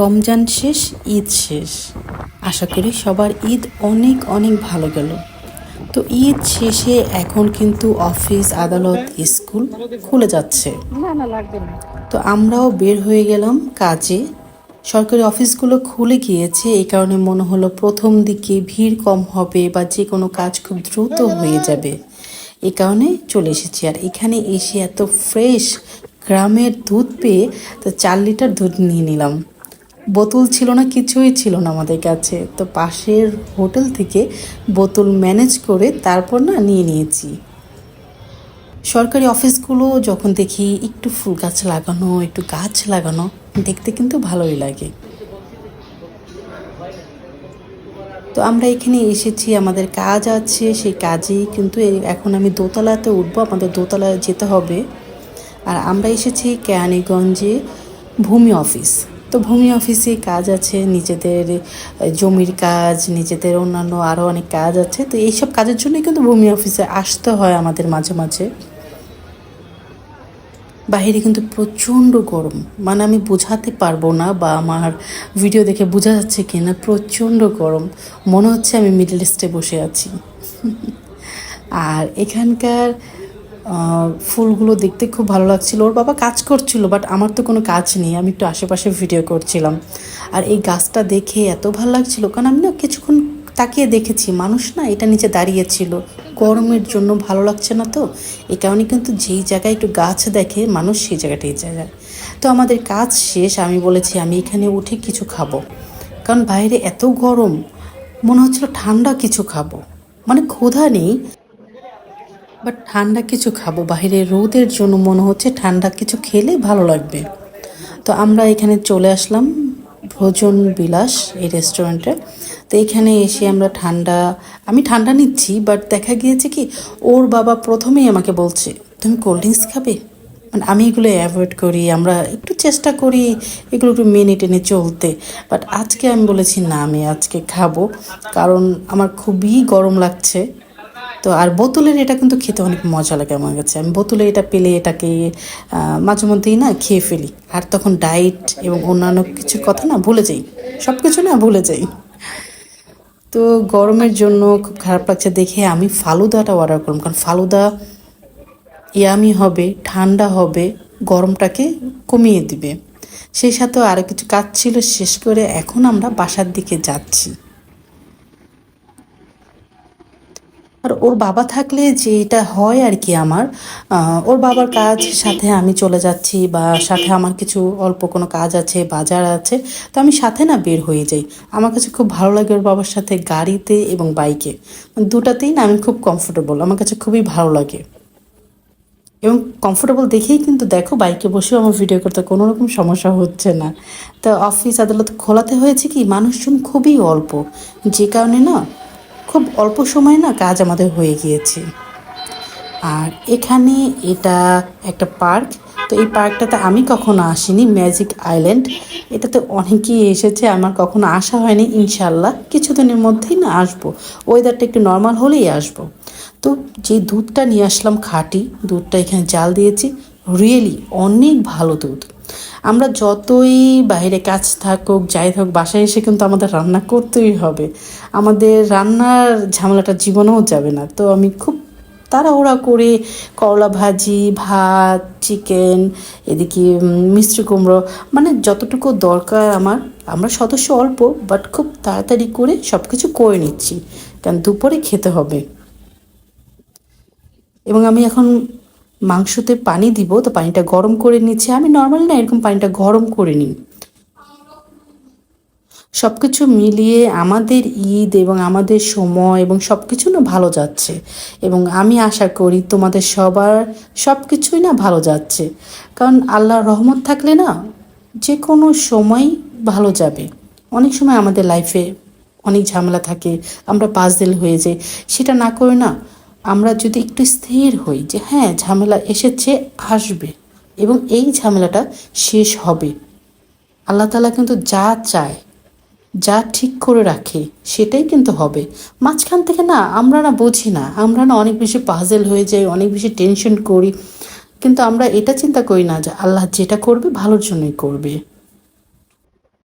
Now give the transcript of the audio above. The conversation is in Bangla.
রমজান শেষ ঈদ শেষ। আশা করি সবার ঈদ অনেক অনেক ভালো গেল। তো ঈদ শেষে এখন কিন্তু অফিস আদালত স্কুল খুলে যাচ্ছে। তো আমরাও বের হয়ে গেলাম কাজে। সরকারি অফিসগুলো খুলে গিয়েছে এই কারণে মনে হলো প্রথম দিকে ভিড় কম হবে বা যে কোনো কাজ খুব দ্রুত হয়ে যাবে। এই কারণে চলে এসেছি। আর এখানে এসে এত ফ্রেশ গ্রামের দুধ পেয়ে তো চার লিটার দুধ নিয়ে নিলাম। বোতল ছিল না, কিছুই ছিল না আমাদের কাছে। তো পাশের হোটেল থেকে বোতল ম্যানেজ করে তারপর না নিয়ে নিয়েছি। সরকারি অফিসগুলো যখন দেখি একটু ফুল গাছ লাগানো, একটু গাছ লাগানো, দেখতে কিন্তু ভালোই লাগে। তো আমরা এখানে এসেছি, আমাদের কাজ আছে, সেই কাজেই কিন্তু এখন আমি দোতলাতে উঠবো, আমাদের দোতলায় যেতে হবে। আর আমরা এসেছি কেরানীগঞ্জে ভূমি অফিস। তো ভূমি অফিসে কাজ আছে, নিজেদের জমির কাজ, নিজেদের অন্যান্য আরও অনেক কাজ আছে। তো এইসব কাজের জন্যই কিন্তু ভূমি অফিসে আসতে হয় আমাদের মাঝে মাঝে। বাইরে কিন্তু প্রচণ্ড গরম। মানে আমি বোঝাতে পারব না বা আমার ভিডিও দেখে বোঝা যাচ্ছে কি না প্রচণ্ড গরম। মনে হচ্ছে আমি মিডল ইস্টে বসে আছি। আর এখানকার ফুলগুলো দেখতে খুব ভালো লাগছিল। ওর বাবা কাজ করছিল বাট আমার তো কোনো কাজ নেই। আমি একটু আশেপাশে ভিডিও করছিলাম। আর এই গাছটা দেখে এত ভালো লাগছিল, কারণ আমি না কিছুক্ষণ তাকিয়ে দেখেছি। মানুষ না এটা নিচে দাঁড়িয়েছিল গরমের জন্য ভালো লাগছে না তো। এই কারণে কিন্তু যেই জায়গায় একটু গাছ দেখে, মানুষ সেই জায়গাটাই যায়। তো আমাদের কাজ শেষ। আমি বলেছি, আমি এখানে উঠে কিছু খাব। কারণ বাইরে এত গরম, মনে হচ্ছিল ঠান্ডা কিছু খাব। মানে ক্ষুধা নেই। বাট ঠান্ডা কিছু খাব। বাইরে রোদের জন্য মনে হচ্ছে ঠান্ডা কিছু খেলে ভালো লাগবে। তো আমরা এখানে চলে আসলাম ভোজন বিলাস এই রেস্টুরেন্টে তো এখানে এসে আমরা ঠান্ডা, আমি ঠান্ডা নিচ্ছি বাট দেখা গিয়েছে কি, ওর বাবা প্রথমেই আমাকে বলছে, তুমি কোল্ড ড্রিঙ্কস খাবে? মানে আমি এগুলো অ্যাভয়েড করি, আমরা একটু চেষ্টা করি, এগুলো একটু মেনে টেনে চলতে। বাট আজকে আমি বলেছি, না, আমি আজকে খাব। কারণ আমার খুবই গরম লাগছে। তো আর বোতলের এটা কিন্তু খেতে অনেক মজা লাগে আমার কাছে। আমি বোতলে এটা পেলে এটাকে মাঝে মধ্যেই না খেয়ে ফেলি। আর তখন ডায়েট এবং অন্যান্য কিছু কথা না ভুলে যাই। সব কিছু না ভুলে যাই। তো গরমের জন্য খুব খারাপ লাগছে দেখে আমি ফালুদাটা অর্ডার করলাম। কারণ ফালুদা ইয়ামি হবে, ঠান্ডা হবে, গরমটাকে কমিয়ে দিবে। সেই সাথে আরও কিছু কাজ ছিল শেষ করে এখন আমরা বাসার দিকে যাচ্ছি। আর ওর বাবা থাকলে যে এটা হয় আর কি আমার ওর বাবার কাজ সাথে আমি চলে যাচ্ছি বা সাথে আমার কিছু অল্প কোনো কাজ আছে, বাজার আছে, তো আমি সাথে না বের হয়ে যাই। আমার কাছে খুব ভালো লাগে ওর বাবার সাথে গাড়িতে এবং বাইকে। দুটাতেই না আমি খুব কমফোর্টেবল আমার কাছে খুবই ভালো লাগে। এবং কমফোর্টেবল দেখেই কিন্তু দেখো বাইকে বসেও আমার ভিডিও করতে কোনো রকম সমস্যা হচ্ছে না। তো অফিস আদালত খোলাতে হয়েছে কি? মানুষজন খুবই অল্প। যে কারণে না খুব অল্প সময়ে না কাজ আমাদের হয়ে গিয়েছে। আর এখানে এটা একটা পার্ক, তো এই পার্কটাতে আমি কখনো আসিনি, ম্যাজিক আইল্যান্ড। এটাতে অনেকেই এসেছে, আমার কখনো আসা হয়নি ইনশাল্লাহ কিছুদিনের মধ্যেই না আসব। ওয়েদারটা একটু নর্মাল হলেই আসব। তো যে দুধটা নিয়ে আসলাম খাঁটি, দুধটা এখানে জাল দিয়েছি, রিয়েলি অনেক ভালো দুধ। আমরা যতই বাইরে কাজ থাকুক, যাই থাকুক, বাসায় এসে কিন্তু আমাদের রান্না করতেই হবে। আমাদের রান্নার ঝামেলাটা জীবনেও যাবে না। তো আমি খুব তাড়াহুড়া করে করলা ভাজি, ভাত, চিকেন, এদিকে মিষ্টি কুমড়ো মানে যতটুকু দরকার আমার, আমরা সদস্য অল্প বাট খুব তাড়াতাড়ি করে সব কিছু করে নিচ্ছি। কারণ দুপুরে খেতে হবে। এবং আমি এখন মাংসতে পানি দিব, তো পানিটা গরম করে নিচ্ছি। আমি নর্মাল না, এরকম পানিটা গরম করে নিই। সব কিছু মিলিয়ে আমাদের ঈদ এবং আমাদের সময় এবং সব কিছু না ভালো যাচ্ছে। এবং আমি আশা করি তোমাদের সবার সব কিছুই না ভালো যাচ্ছে। কারণ আল্লাহর রহমত থাকলে না যে কোনো সময় ভালো যাবে। অনেক সময় আমাদের লাইফে অনেক ঝামেলা থাকে, আমরা পাজেল হয়ে যাই। সেটা না করে না আমরা যদি একটু স্থির হই যে হ্যাঁ ঝামেলা এসেছে, আসবে এবং এই ঝামেলাটা শেষ হবে। আল্লাহ তালা কিন্তু যা চায়, যা ঠিক করে রাখে সেটাই কিন্তু হবে। মাঝখান থেকে না, আমরা না বুঝি না, আমরা না অনেক বেশি পাজেল হয়ে যাই, অনেক বেশি টেনশন করি। কিন্তু আমরা এটা চিন্তা করি না যে আল্লাহ যেটা করবে ভালোর জন্যই করবে।